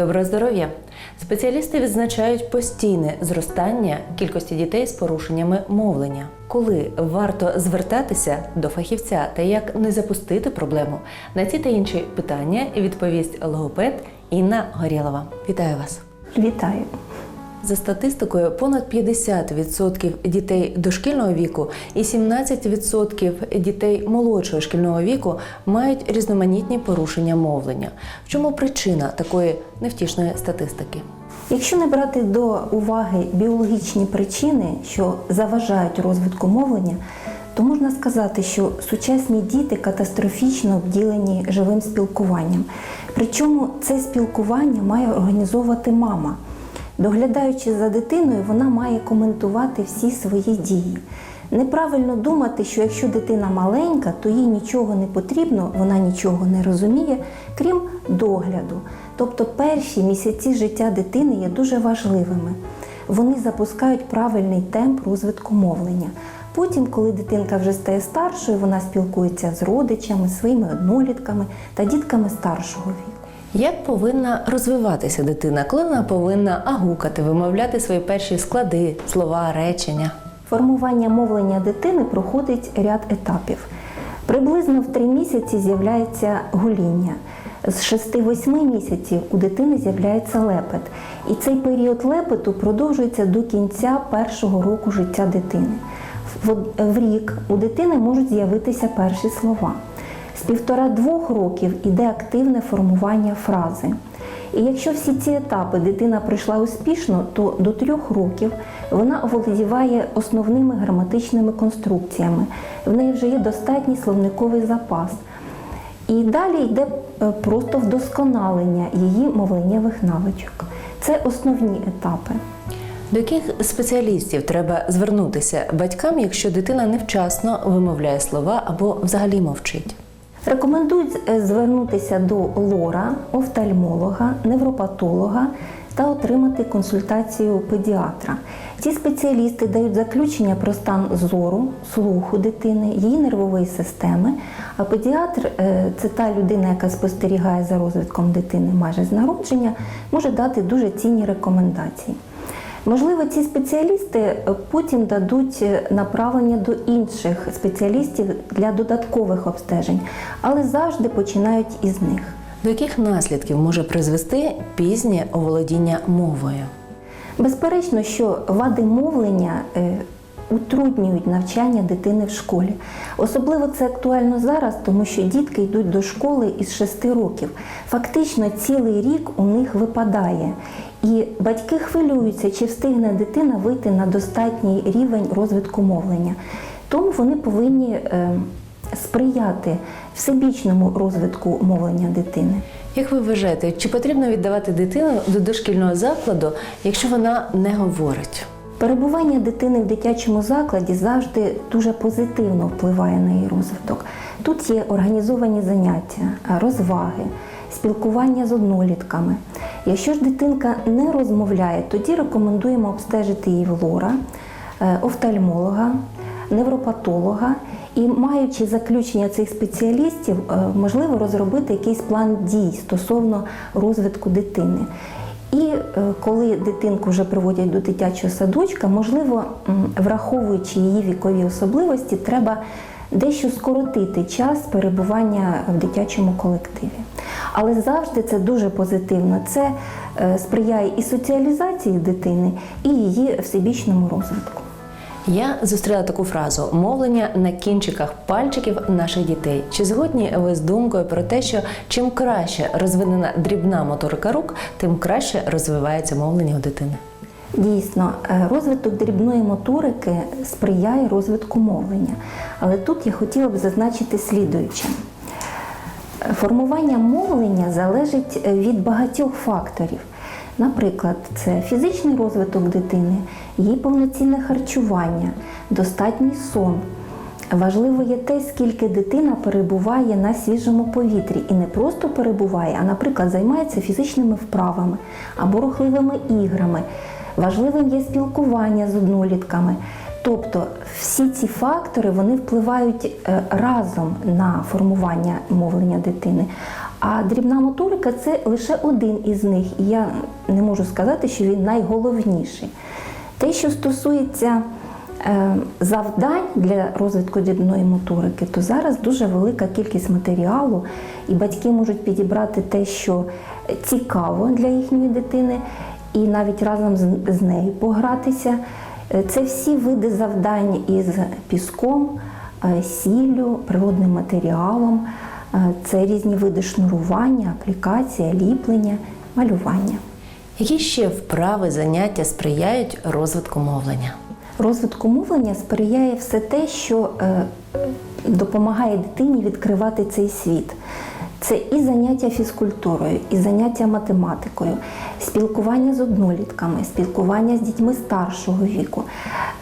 Доброго здоров'я! Спеціалісти відзначають постійне зростання кількості дітей з порушеннями мовлення. Коли варто звертатися до фахівця та як не запустити проблему? На ці та інші питання відповість логопед Інна Горєлова. Вітаю вас! Вітаю. За статистикою, понад 50% дітей дошкільного віку і 17% дітей молодшого шкільного віку мають різноманітні порушення мовлення. В чому причина такої невтішної статистики? Якщо не брати до уваги біологічні причини, що заважають розвитку мовлення, то можна сказати, що сучасні діти катастрофічно обділені живим спілкуванням. Причому це спілкування має організовувати мама. Доглядаючи за дитиною, вона має коментувати всі свої дії. Неправильно думати, що якщо дитина маленька, то їй нічого не потрібно, вона нічого не розуміє, крім догляду. Тобто перші місяці життя дитини є дуже важливими. Вони запускають правильний темп розвитку мовлення. Потім, коли дитинка вже стає старшою, вона спілкується з родичами, своїми однолітками та дітками старшого віку. Як повинна розвиватися дитина? Коли вона повинна агукати, вимовляти свої перші склади, слова, речення? Формування мовлення дитини проходить ряд етапів. Приблизно в три місяці з'являється гоління. З 6-8 місяців у дитини з'являється лепет. І цей період лепету продовжується до кінця першого року життя дитини. В, рік у дитини можуть з'явитися перші слова. З півтора-двох років іде активне формування фрази. І якщо всі ці етапи дитина пройшла успішно, то до трьох років вона оволодіває основними граматичними конструкціями. В неї вже є достатній словниковий запас. І далі йде е, просто вдосконалення її мовленнєвих навичок. Це основні етапи. До яких спеціалістів треба звернутися батькам, якщо дитина невчасно вимовляє слова або взагалі мовчить? Рекомендують е, звернутися до лора, офтальмолога, невропатолога та отримати консультацію педіатра. Ці спеціалісти дають заключення про стан зору, слуху дитини, її нервової системи. А педіатр е, це та людина, яка спостерігає за розвитком дитини майже з народження, може дати дуже цінні рекомендації. Можливо, ці спеціалісти е, потім дадуть е, направлення до інших спеціалістів для додаткових обстежень, але завжди починають із них. До яких наслідків може призвести пізнє оволодіння мовою? Безперечно, що вади мовлення е, утруднюють навчання дитини в школі. Особливо це актуально зараз, тому що дітки йдуть до школи із 6 років. Фактично цілий рік у них випадає. І батьки хвилюються, чи встигне дитина вийти на достатній рівень розвитку мовлення. Тому вони повинні е, сприяти всебічному розвитку мовлення дитини. Як ви вважаєте, чи потрібно віддавати дитину до дошкільного закладу, якщо вона не говорить? Перебування дитини в дитячому закладі завжди дуже позитивно впливає на її розвиток. Тут є організовані заняття, розваги, спілкування з однолітками. Якщо ж дитинка не розмовляє, тоді рекомендуємо обстежити її в лора, е, офтальмолога, невропатолога і, маючи заключення цих спеціалістів, е, можливо розробити якийсь план дій стосовно розвитку дитини. І е, коли дитинку вже приводять до дитячого садочка, можливо, враховуючи її вікові особливості, треба дещо скоротити час перебування в дитячому колективі. Але завжди це дуже позитивно. Це е, сприяє і соціалізації дитини, і її всебічному розвитку. Я зустріла таку фразу мовлення на кінчиках пальчиків наших дітей. Чи згодні ви з думкою про те, що чим краще розвинена дрібна моторика рук, тим краще розвивається мовлення у дитини? Дійсно, е, розвиток дрібної моторики сприяє розвитку мовлення. Але тут я хотіла б зазначити слідуюче. Формування мовлення залежить е, від багатьох факторів. Наприклад, це фізичний розвиток дитини, її повноцінне харчування, достатній сон. Важливо є те, скільки дитина перебуває на свіжому повітрі і не просто перебуває, а, наприклад, займається фізичними вправами або рухливими іграми. Важливим є спілкування з однолітками. Тобто всі ці фактори вони впливають е, разом на формування мовлення дитини. А дрібна моторика це лише один із них. І я не можу сказати, що він найголовніший. Те, що стосується е, завдань для розвитку дрібної моторики, то зараз дуже велика кількість матеріалу, і батьки можуть підібрати те, що цікаво для їхньої дитини, і навіть разом з, нею погратися. Е, Це всі види завдань із піском, е, сіллю, природним матеріалом. Е, Це різні види шнурування, аплікація, ліплення, малювання. Які ще вправи заняття сприяють розвитку мовлення? Розвитку мовлення сприяє все те, що допомагає дитині відкривати цей світ. Це і заняття фізкультурою, і заняття математикою, спілкування з однолітками, спілкування з дітьми старшого віку,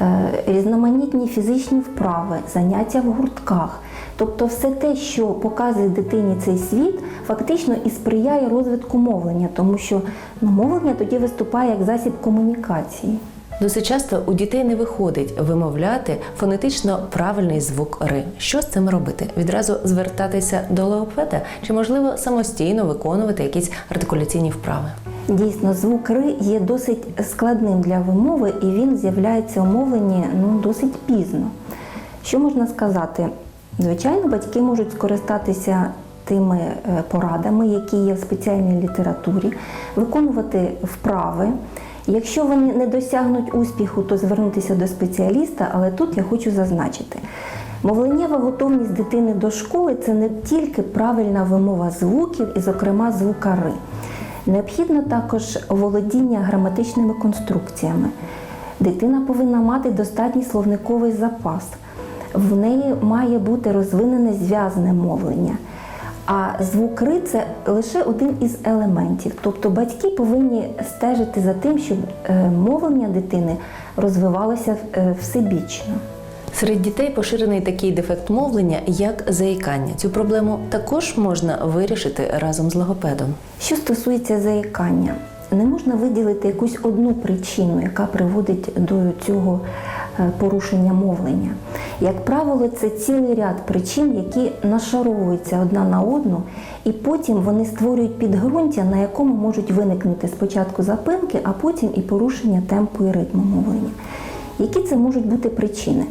е, різноманітні фізичні вправи, заняття в гуртках. Тобто все те, що показує дитині цей світ, фактично і сприяє розвитку мовлення, тому що ну, мовлення тоді виступає як засіб комунікації. Досить часто у дітей не виходить вимовляти фонетично правильний звук ри. Що з цим робити? Відразу звертатися до логопеда чи можливо самостійно виконувати якісь артикуляційні вправи? Дійсно, звук ри є досить складним для вимови, і він з'являється у мовленні ну, досить пізно. Що можна сказати? Звичайно, батьки можуть скористатися тими е, порадами, які є в спеціальній літературі, виконувати вправи. Якщо вони не досягнуть успіху, то звернутися до спеціаліста, але тут я хочу зазначити. Мовленнєва готовність дитини до школи це не тільки правильна вимова звуків, і, зокрема, звука ри. Необхідно також володіння граматичними конструкціями. Дитина повинна мати достатній словниковий запас. В неї має бути розвинене зв'язне мовлення. А звук ри це лише один із елементів. Тобто батьки повинні стежити за тим, щоб е, мовлення дитини розвивалося е, всебічно. Серед дітей поширений такий дефект мовлення, як заїкання. Цю проблему також можна вирішити разом з логопедом. Що стосується заїкання, не можна виділити якусь одну причину, яка приводить до цього порушення мовлення. Як правило, це цілий ряд причин, які нашаровуються одна на одну, і потім вони створюють підґрунтя, на якому можуть виникнути спочатку запинки, а потім і порушення темпу і ритму мовлення. Які це можуть бути причини?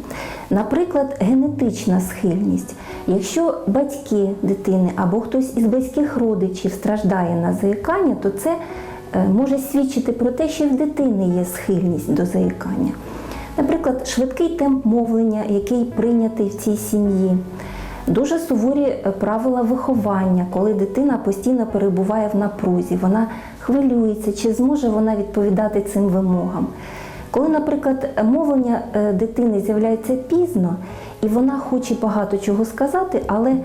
Наприклад, генетична схильність. Якщо батьки дитини або хтось із батьків родичів страждає на заїкання, то це е, може свідчити про те, що в дитини є схильність до заїкання. Наприклад, швидкий темп мовлення, який прийнятий в цій сім'ї. Дуже суворі е, правила виховання, коли дитина постійно перебуває в напрузі, вона хвилюється, чи зможе вона відповідати цим вимогам. Коли, наприклад, мовлення е, дитини з'являється пізно, і вона хоче багато чого сказати, але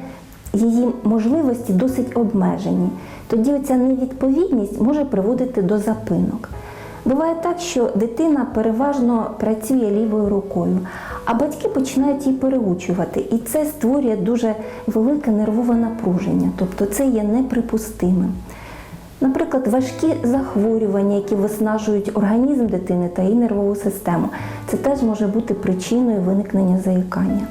її можливості досить обмежені, тоді оця невідповідність може приводити до запинок. Буває так, що дитина переважно працює лівою рукою, а батьки починають її переучувати, і це створює дуже велике нервове напруження, тобто це є неприпустимим. Наприклад, важкі захворювання, які виснажують організм дитини та її нервову систему, це теж може бути причиною виникнення заїкання.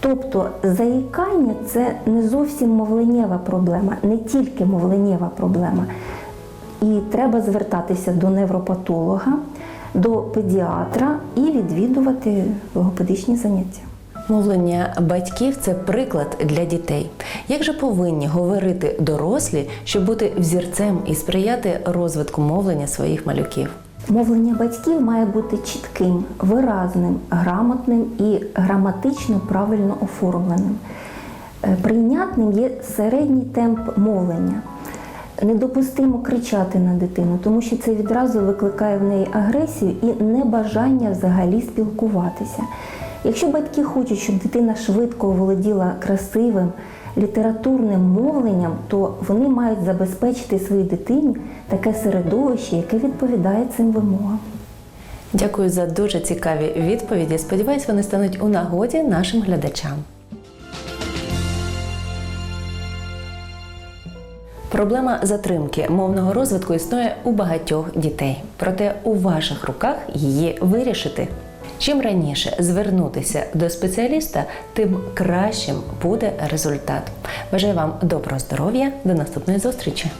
Тобто заїкання це не зовсім мовленнєва проблема, не тільки мовленнєва проблема. І треба звертатися до невропатолога, до педіатра і відвідувати логопедичні заняття. Мовлення батьків це приклад для дітей. Як же повинні говорити дорослі, щоб бути взірцем і сприяти розвитку мовлення своїх малюків? Мовлення батьків має бути чітким, виразним, грамотним і граматично правильно оформленим. Е, Прийнятним є середній темп мовлення. Недопустимо кричати на дитину, тому що це відразу викликає в неї агресію і небажання взагалі спілкуватися. Якщо батьки хочуть, щоб дитина швидко володіла красивим літературним мовленням, то вони мають забезпечити своїй дитині таке середовище, яке відповідає цим вимогам. Дякую за дуже цікаві відповіді. Сподіваюсь, вони стануть у нагоді нашим глядачам. Проблема затримки мовного розвитку існує у багатьох дітей. Проте у ваших руках її вирішити. Чим раніше звернутися до спеціаліста, тим кращим буде результат. Бажаю вам доброго здоров'я. До наступної зустрічі!